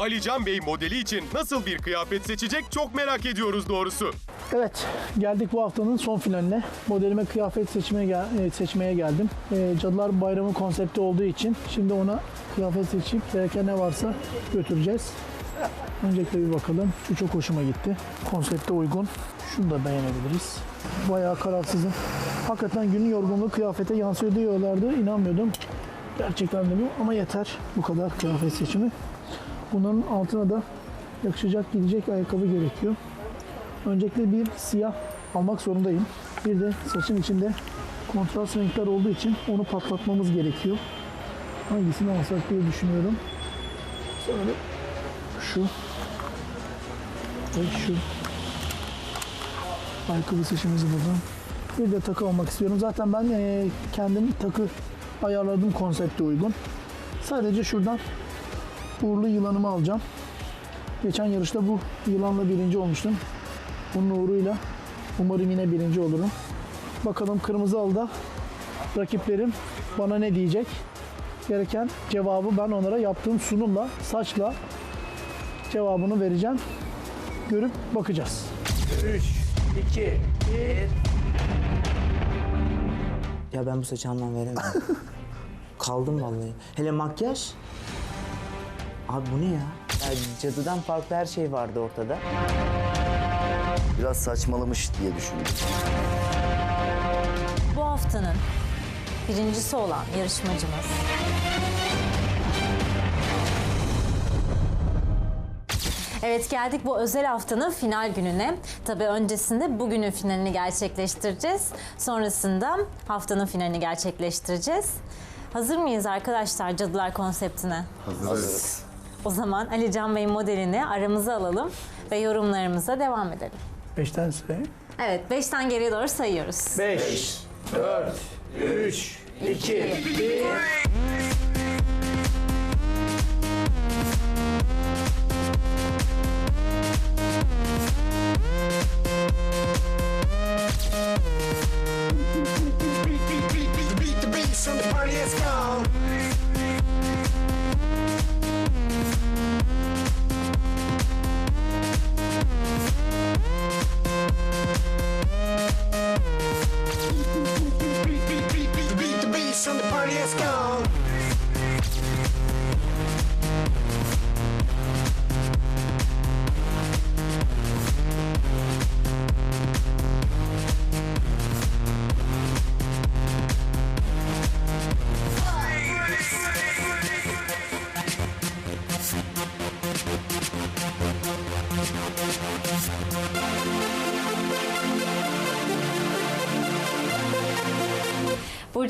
Ali Can Bey modeli için nasıl bir kıyafet seçecek çok merak ediyoruz doğrusu. Evet, geldik bu haftanın son finaline. Modelime kıyafet seçmeye, gel- e, seçmeye geldim. E, Cadılar Bayramı konsepti olduğu için şimdi ona kıyafet seçip gereken ne varsa götüreceğiz. Öncelikle bir bakalım. Şu çok hoşuma gitti. Konsepte uygun. Şunu da beğenebiliriz. Bayağı kararsızım. Hakikaten günün yorgunluğu kıyafete yansıyor diyorlardı. İnanmıyordum. Gerçekten de ama yeter. Bu kadar kıyafet seçimi. Bunların altına da yakışacak gidecek ayakkabı gerekiyor. Öncelikle bir siyah almak zorundayım. Bir de saçın içinde kontrast renkler olduğu için onu patlatmamız gerekiyor. Hangisini alsak diye düşünüyorum. Sonra şu ve şu ayakkabı seçimizi buldum. Bir de takı almak istiyorum. Zaten ben eee, kendim takı ayarladım konsepte uygun. Sadece şuradan uğurlu yılanımı alacağım. Geçen yarışta bu yılanla birinci olmuştum. Bunun uğruyla umarım yine birinci olurum. Bakalım kırmızı alda rakiplerim bana ne diyecek? Gereken cevabı ben onlara yaptığım sunumla, saçla cevabını vereceğim. Görüp bakacağız. 3, 2, 1. Ya ben bu saça anlam veremiyorum. Kaldım vallahi. Hele makyaj. Abi bu ne ya? ya? Cadıdan farklı her şey vardı ortada. Biraz saçmalamış diye düşündüm. Bu haftanın birincisi olan yarışmacımız Evet geldik bu özel haftanın final gününe. Tabii öncesinde bugünün finalini gerçekleştireceğiz. Sonrasında haftanın finalini gerçekleştireceğiz. Hazır mıyız arkadaşlar Cadılar konseptine? Hazırız. O zaman Ali Can Bey modelini aramıza alalım ve yorumlarımıza devam edelim. Beşten sayayım. Evet, 5'ten geriye doğru sayıyoruz. 5, 4, 3, 2, 1. Beat the beats and the party has gone.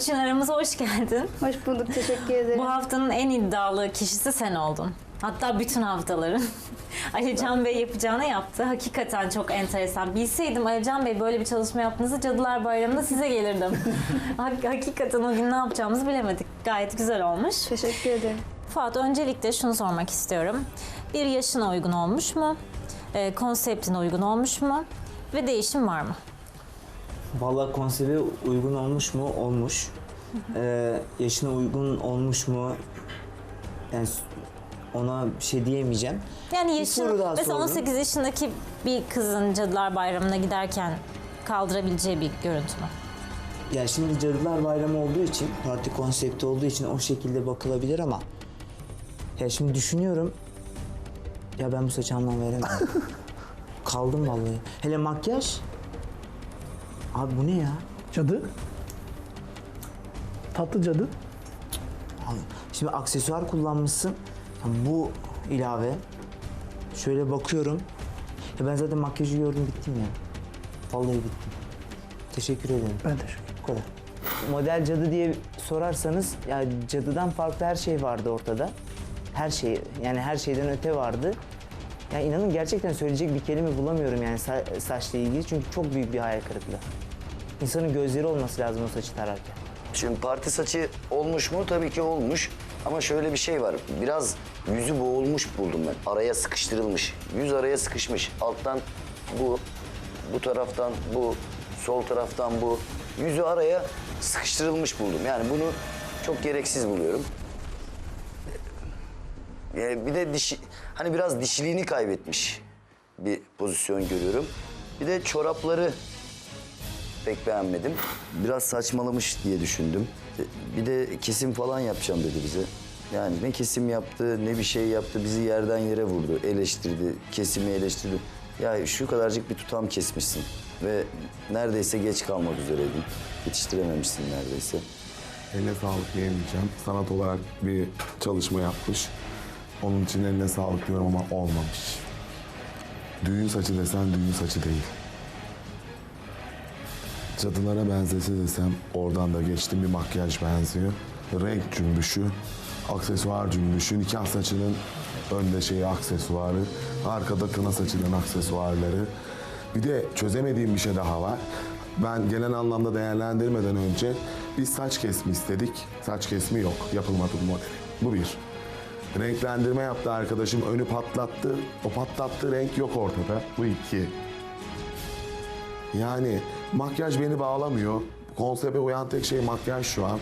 Burçin aramıza hoş geldin. Hoş bulduk, teşekkür ederim. Bu haftanın en iddialı kişisi sen oldun. Hatta bütün haftaların. Ali Can Bey yapacağını yaptı. Hakikaten çok enteresan. Bilseydim Ali Can Bey böyle bir çalışma yaptığınızı Cadılar Bayramı'nda size gelirdim. Hak- Hakikaten o gün ne yapacağımızı bilemedik. Gayet güzel olmuş. Teşekkür ederim. Fuat öncelikle şunu sormak istiyorum. Bir yaşına uygun olmuş mu? Ee, konseptine uygun olmuş mu? Ve değişim var mı? Vallahi konsepte uygun olmuş mu? Olmuş. Ee, yaşına uygun olmuş mu? Yani ona bir şey diyemeyeceğim. Yani yaşın, soru daha mesela sordum. 18 yaşındaki bir kızın Cadılar Bayramı'na giderken kaldırabileceği bir görüntü mü? Ya şimdi Cadılar Bayramı olduğu için, parti konsepti olduğu için o şekilde bakılabilir ama ya şimdi düşünüyorum ya ben bu saça anlam veremiyorum. Kaldım vallahi. Hele makyaj. Abi bu ne ya? Cadı. Tatlı cadı. Abi, Şimdi aksesuar kullanmışsın. Bu ilave. Şöyle bakıyorum. Ya ben zaten makyajı gördüm bittim ya. Vallahi bittim. Teşekkür ederim. Ben teşekkür Bu kadar. Model cadı diye sorarsanız ya cadıdan farklı her şey vardı ortada. Her şey yani her şeyden öte vardı. Ya inanın gerçekten söyleyecek bir kelime bulamıyorum yani sa- saçla ilgili çünkü çok büyük bir hayal kırıklığı. İnsanın gözleri olması lazım o saçı tararken. Şimdi parti saçı olmuş mu? Tabii ki olmuş. Ama şöyle bir şey var. Biraz yüzü boğulmuş buldum ben. Araya sıkıştırılmış. Yüz araya sıkışmış. Alttan bu, bu taraftan bu, sol taraftan bu. Yüzü araya sıkıştırılmış buldum. Yani bunu çok gereksiz buluyorum. Ee, bir de dişi, hani biraz dişiliğini kaybetmiş bir pozisyon görüyorum. Bir de çorapları pek beğenmedim. Biraz saçmalamış diye düşündüm. Bir de kesim falan yapacağım dedi bize. Yani ne kesim yaptı ne bir şey yaptı bizi yerden yere vurdu. Eleştirdi, kesimi eleştirdi. Ya şu kadarcık bir tutam kesmişsin ve neredeyse geç kalmak üzereydin. Yetiştirememişsin neredeyse. Eline sağlık diyemeyeceğim. Sanat olarak bir çalışma yapmış. Onun için eline sağlık diyorum ama olmamış. Düğün saçı desen düğün saçı değil. Cadılara benzese desem oradan da geçtim bir makyaj benziyor. Renk cümbüşü, aksesuar cümbüşü, nikah saçının önde şeyi aksesuarı, arkada kına saçının aksesuarları. Bir de çözemediğim bir şey daha var. Ben genel anlamda değerlendirmeden önce bir saç kesmi istedik. Saç kesmi yok, yapılmadı bu model. Bu bir. Renklendirme yaptı arkadaşım, önü patlattı. O patlattığı renk yok ortada. Bu iki. Yani makyaj beni bağlamıyor. Konsepte uyan tek şey makyaj şu an.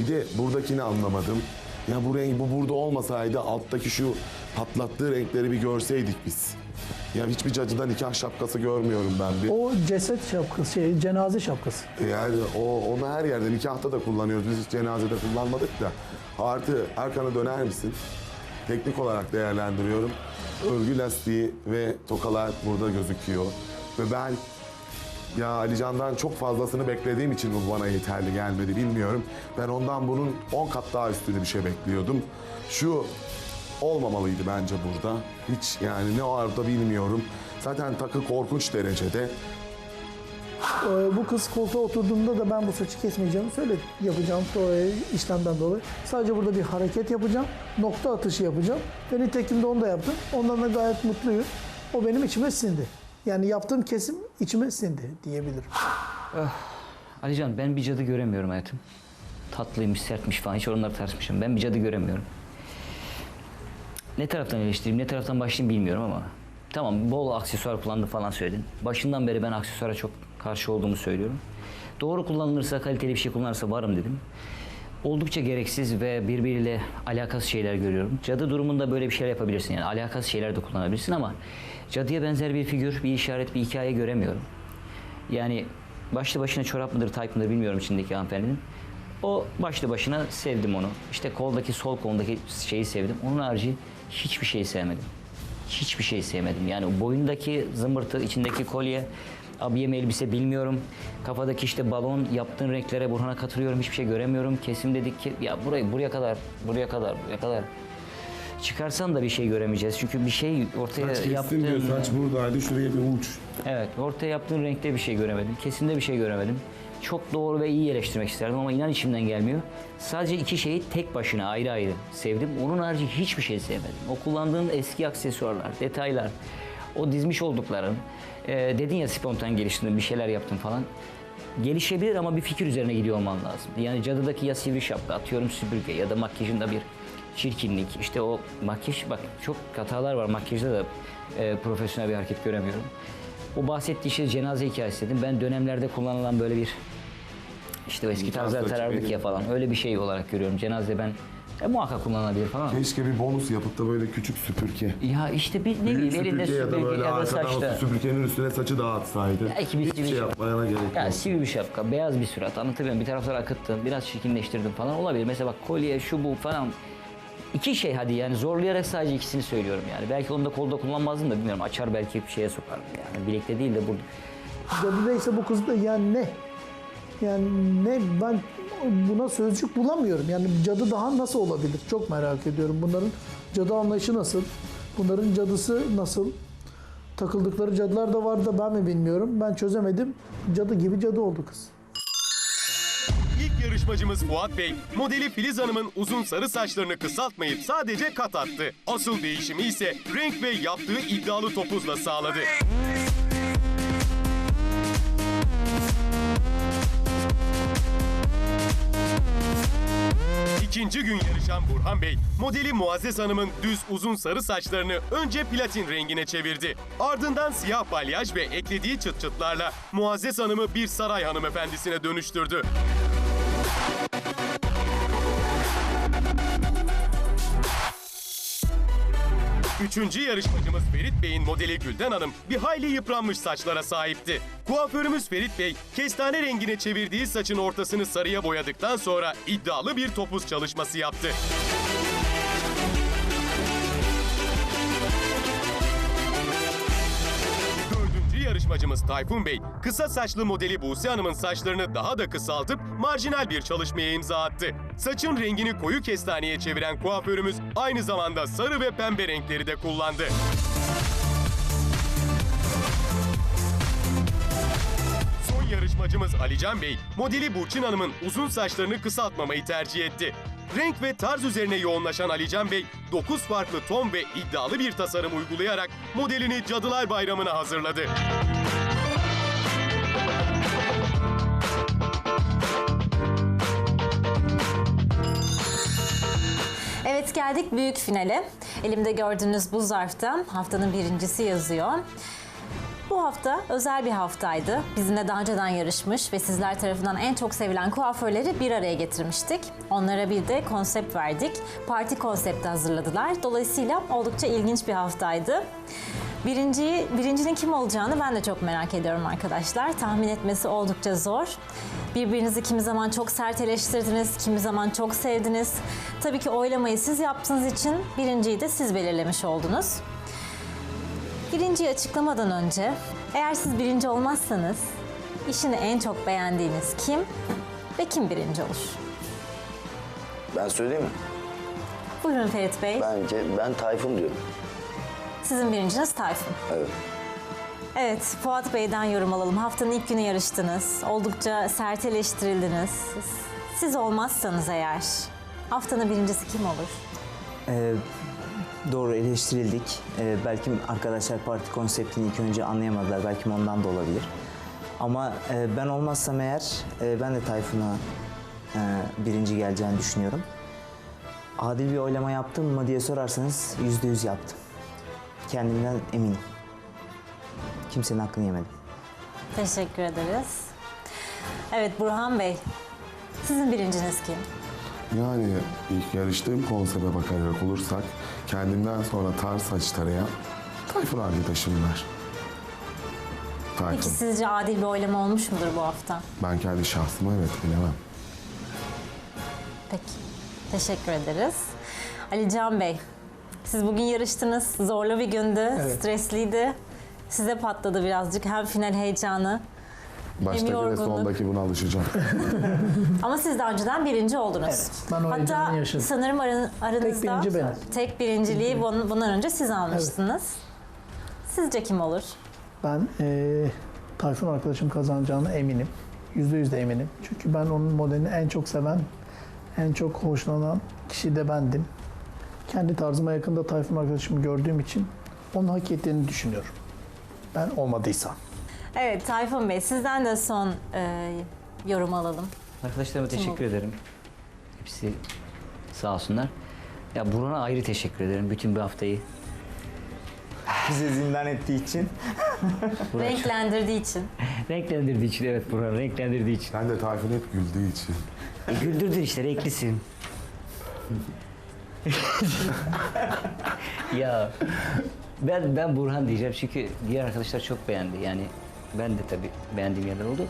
Bir de buradakini anlamadım. Ya bu renk bu burada olmasaydı alttaki şu patlattığı renkleri bir görseydik biz. Ya hiçbir cacıda nikah şapkası görmüyorum ben bir. O ceset şapkası, şey, cenaze şapkası. Yani o onu her yerde nikahta da kullanıyoruz. Biz hiç cenazede kullanmadık da. Artı arkana döner misin? Teknik olarak değerlendiriyorum. Örgü lastiği ve tokalar burada gözüküyor. Ve ben ya Alican'dan çok fazlasını beklediğim için bu bana yeterli gelmedi bilmiyorum. Ben ondan bunun 10 kat daha üstünü bir şey bekliyordum. Şu olmamalıydı bence burada. Hiç yani ne vardı bilmiyorum. Zaten takı korkunç derecede. Ee, bu kız koltuğa oturduğunda da ben bu saçı kesmeyeceğimi söyledim. Yapacağım o işlemden dolayı. Sadece burada bir hareket yapacağım. Nokta atışı yapacağım. Ve nitekim de onu da yaptım. Ondan da gayet mutluyum. O benim içime sindi. Yani yaptığım kesim içime sindi diyebilirim. Alican ben bir cadı göremiyorum hayatım. Tatlıymış, sertmiş falan hiç onları tartışmışım. Ben bir cadı göremiyorum. Ne taraftan eleştireyim, ne taraftan başlayayım bilmiyorum ama. Tamam bol aksesuar kullandı falan söyledin. Başından beri ben aksesuara çok karşı olduğumu söylüyorum. Doğru kullanılırsa, kaliteli bir şey kullanırsa varım dedim. Oldukça gereksiz ve birbiriyle alakasız şeyler görüyorum. Cadı durumunda böyle bir şeyler yapabilirsin yani alakasız şeyler de kullanabilirsin ama cadıya benzer bir figür, bir işaret, bir hikaye göremiyorum. Yani başlı başına çorap mıdır, tayt mıdır bilmiyorum içindeki hanımefendinin. O başlı başına sevdim onu. İşte koldaki, sol kolundaki şeyi sevdim. Onun harici hiçbir şey sevmedim. Hiçbir şey sevmedim. Yani boyundaki zımbırtı, içindeki kolye, abiyem elbise bilmiyorum. Kafadaki işte balon, yaptığın renklere Burhan'a katılıyorum. Hiçbir şey göremiyorum. Kesim dedik ki ya burayı buraya kadar, buraya kadar, buraya kadar çıkarsan da bir şey göremeyeceğiz. Çünkü bir şey ortaya Saç yaptığın... diyor. Saç buradaydı. Şuraya bir uç. Evet, ortaya yaptığın renkte bir şey göremedim. Kesimde bir şey göremedim. Çok doğru ve iyi eleştirmek isterdim ama inan içimden gelmiyor. Sadece iki şeyi tek başına ayrı ayrı sevdim. Onun harici hiçbir şey sevmedim. O kullandığın eski aksesuarlar, detaylar, o dizmiş oldukların, e, dedin ya spontan geliştirdin, bir şeyler yaptın falan. Gelişebilir ama bir fikir üzerine gidiyor olman lazım. Yani cadıdaki ya sivri şapka, atıyorum süpürge ya da makyajında bir çirkinlik. İşte o makyaj, bak çok hatalar var makyajda da e, profesyonel bir hareket göremiyorum. O bahsettiği işte cenaze hikayesi dedim. Ben dönemlerde kullanılan böyle bir işte o eski saçı tarardık ya falan. Öyle bir şey olarak görüyorum. Cenaze ben e, muhakkak kullanılabilir falan. Keşke bir bonus yapıp da böyle küçük süpürge. Ya işte bir ne Büyük bileyim elinde süpürge ya da süpürge böyle ya da arkadan saçta. o süpürgenin üstüne saçı dağıtsaydı. Belki bir Hiçbir sivri şey şapka. yapmana gerek Ya yok. sivri bir şapka, beyaz bir surat anlatabiliyor muyum? Bir tarafları akıttın, biraz çirkinleştirdin falan olabilir. Mesela bak kolye, şu bu falan. İki şey hadi yani zorlayarak sadece ikisini söylüyorum yani. Belki onu da kolda kullanmazdım da bilmiyorum. Açar belki bir şeye sokarım yani. Bilekte değil de burada. Cadı neyse bu kız da yani ne? Yani ne ben buna sözcük bulamıyorum. Yani cadı daha nasıl olabilir? Çok merak ediyorum. Bunların cadı anlayışı nasıl? Bunların cadısı nasıl? Takıldıkları cadılar da var da ben mi bilmiyorum. Ben çözemedim. Cadı gibi cadı oldu kız. İlk yarışmacımız Fuat Bey, modeli Filiz Hanım'ın uzun sarı saçlarını kısaltmayıp sadece kat attı. Asıl değişimi ise renk ve yaptığı iddialı topuzla sağladı. İkinci gün yarışan Burhan Bey, modeli Muazzez Hanım'ın düz uzun sarı saçlarını önce platin rengine çevirdi. Ardından siyah balyaj ve eklediği çıt çıtlarla Muazzez Hanım'ı bir saray hanımefendisine dönüştürdü. Üçüncü yarışmacımız Ferit Bey'in modeli Gülden Hanım bir hayli yıpranmış saçlara sahipti. Kuaförümüz Ferit Bey, kestane rengine çevirdiği saçın ortasını sarıya boyadıktan sonra iddialı bir topuz çalışması yaptı. Yarışmacımız Tayfun Bey, kısa saçlı modeli Buse Hanım'ın saçlarını daha da kısaltıp marjinal bir çalışmaya imza attı. Saçın rengini koyu kestaneye çeviren kuaförümüz aynı zamanda sarı ve pembe renkleri de kullandı. Son yarışmacımız Alican Bey, modeli Burçin Hanım'ın uzun saçlarını kısaltmamayı tercih etti. Renk ve tarz üzerine yoğunlaşan Alican Bey, 9 farklı ton ve iddialı bir tasarım uygulayarak modelini Cadılar Bayramı'na hazırladı. Geldik büyük finale. Elimde gördüğünüz bu zarfta haftanın birincisi yazıyor. Bu hafta özel bir haftaydı. Bizimle daha önceden yarışmış ve sizler tarafından en çok sevilen kuaförleri bir araya getirmiştik. Onlara bir de konsept verdik. Parti konsepti hazırladılar. Dolayısıyla oldukça ilginç bir haftaydı. Birinciyi, birincinin kim olacağını ben de çok merak ediyorum arkadaşlar. Tahmin etmesi oldukça zor. Birbirinizi kimi zaman çok sert eleştirdiniz, kimi zaman çok sevdiniz. Tabii ki oylamayı siz yaptığınız için birinciyi de siz belirlemiş oldunuz. Birinciyi açıklamadan önce, eğer siz birinci olmazsanız, işini en çok beğendiğiniz kim ve kim birinci olur? Ben söyleyeyim mi? Buyurun Ferit Bey. Bence ben Tayfun diyorum. Sizin birinciniz Tayfun. Evet. Evet, Fuat Bey'den yorum alalım. Haftanın ilk günü yarıştınız. Oldukça sert eleştirildiniz. Siz olmazsanız eğer, haftanın birincisi kim olur? Ee, doğru eleştirildik. Ee, belki arkadaşlar parti konseptini ilk önce anlayamadılar. Belki ondan da olabilir. Ama e, ben olmazsam eğer e, ben de Tayfun'a e, birinci geleceğini düşünüyorum. Adil bir oylama yaptım mı diye sorarsanız yüzde yüz yaptım. Kendimden eminim. Kimsenin hakkını yemedim. Teşekkür ederiz. Evet Burhan Bey, sizin birinciniz kim? Yani ilk yarıştığım konsepte bakarak olursak kendimden sonra tarz saç tarayan Tayfun abi taşımlar. Peki sizce adil bir oylama olmuş mudur bu hafta? Ben kendi şahsıma evet bilemem. Peki, teşekkür ederiz. Ali Can Bey, siz bugün yarıştınız. Zorlu bir gündü, stresliydi. Size patladı birazcık hem final heyecanı. Baştaki ve yorgunluk. sondaki buna alışacağım. Ama siz daha önceden birinci oldunuz. Evet, ben o Hatta heyecanı yaşadım. sanırım aran- aranızda birinci benim. tek birinciliği bun- bundan önce siz almıştınız. Sizce kim olur? Ben eee Tayfun arkadaşım kazanacağına eminim. Yüzde yüz de eminim. Çünkü ben onun modelini en çok seven, en çok hoşlanan kişi de bendim. Kendi tarzıma yakında Tayfun arkadaşımı gördüğüm için onun hak ettiğini düşünüyorum. Ben olmadıysam. Evet Tayfun Bey, sizden de son e, yorum alalım. Arkadaşlarıma Kim teşekkür ederim. Hepsi sağ olsunlar. Ya Burhan'a ayrı teşekkür ederim bütün bu haftayı. Bize zindan ettiği için. Burhan çok- Renklendirdiği için. renklendirdiği için evet Burhan renklendirdiği için. Ben de Tayfun hep güldüğü için. E, güldürdün işte renklisin. ya ben ben Burhan diyeceğim çünkü diğer arkadaşlar çok beğendi. Yani ben de tabii beğendiğim yerler oldu.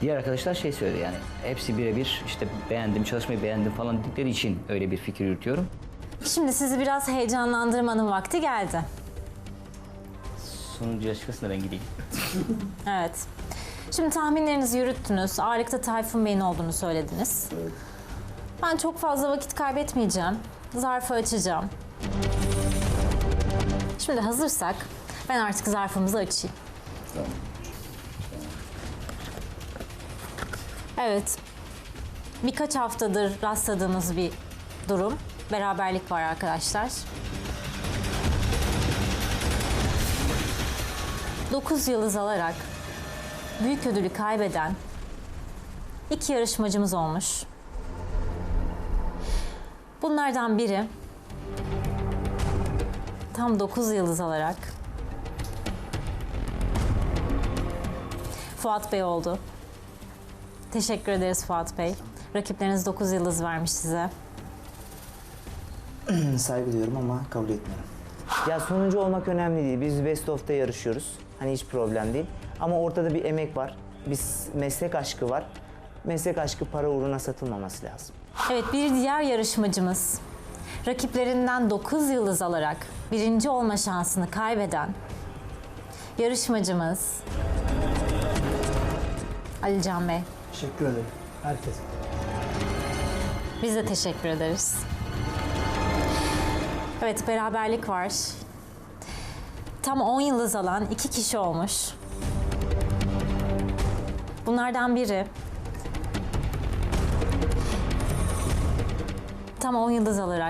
Diğer arkadaşlar şey söyledi yani hepsi birebir işte beğendim, çalışmayı beğendim falan dedikleri için öyle bir fikir yürütüyorum. Şimdi sizi biraz heyecanlandırmanın vakti geldi. Sonuncuya çıkasın da ben gideyim. Evet. Şimdi tahminlerinizi yürüttünüz. Ağırlıkta Tayfun Bey'in olduğunu söylediniz. Ben çok fazla vakit kaybetmeyeceğim. Zarfı açacağım. Şimdi hazırsak ben artık zarfımızı açayım. Evet. Birkaç haftadır rastladığımız bir durum. Beraberlik var arkadaşlar. 9 yıldız alarak büyük ödülü kaybeden iki yarışmacımız olmuş. Bunlardan biri tam 9 yıldız alarak Fuat Bey oldu. Teşekkür ederiz Fuat Bey. Rakipleriniz 9 yıldız vermiş size. Saygı duyuyorum ama kabul etmiyorum. Ya sonuncu olmak önemli değil. Biz Best of'ta yarışıyoruz. Hani hiç problem değil. Ama ortada bir emek var. Bir meslek aşkı var. Meslek aşkı para uğruna satılmaması lazım. Evet bir diğer yarışmacımız rakiplerinden 9 yıldız alarak birinci olma şansını kaybeden yarışmacımız Ali Can Bey. Teşekkür ederim. Herkese. Biz de teşekkür ederiz. Evet beraberlik var. Tam 10 yıldız alan iki kişi olmuş. Bunlardan biri tam 10 yıldız alarak